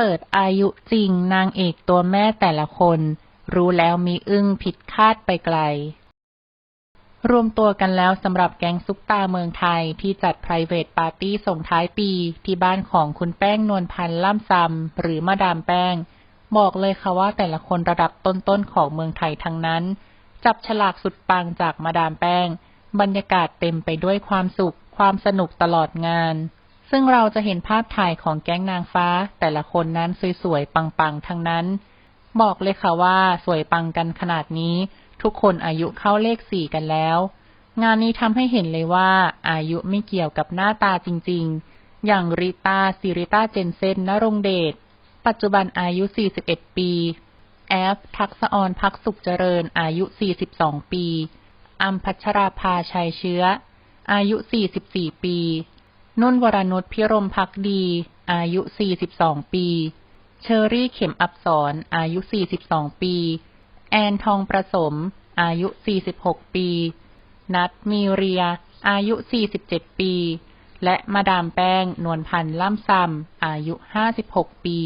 เปิดอายุจริงนางเอกตัวแม่แต่ละคน รู้แล้วมีอึ้งผิดคาดไปไกล รวมตัวกันแล้วสำหรับแก๊งซุปตาเมืองไทยที่จัด private party ส่งท้ายปีที่บ้านของคุณแป้งนวลพันธ์ล่ำซำหรือมาดามแป้ง บอกเลยค่ะว่าแต่ละคนระดับต้นๆของเมืองไทยทั้งนั้น จับฉลากสุดปังจากมาดามแป้ง บรรยากาศเต็มไปด้วยความสุข ความสนุกตลอดงาน ซึ่งเราจะเห็นภาพถ่ายของแก๊งนางฟ้า แต่ละคนนั้นสวยๆ ปังๆ ทั้งนั้น บอกเลยค่ะว่าสวยปังกันขนาดนี้ ทุกคนอายุเข้าเลขสี่กันแล้ว งานนี้ทำให้เห็นเลยว่า อายุไม่เกี่ยวกับหน้าตาจริงๆ อย่างริตาซิริต้าเจนเซนนรงเดช ปัจจุบันอายุ 41 ปี แอฟ ทักษออนพักสุขเจริญ อายุ 42 ปีอัมพัชราภาชัยเชื้อ อายุ 44 ปี นุ่นวรนุชพิรมพักดี อายุ 42 ปี เชอรี่เข็มอับสรอายุ 42 ปี แอนทองประสม อายุ 46 ปี นัดมีเรีย อายุ 47 ปี และมาดามแป้ง นวลพันธ์ล่ำซำอายุ 56 ปี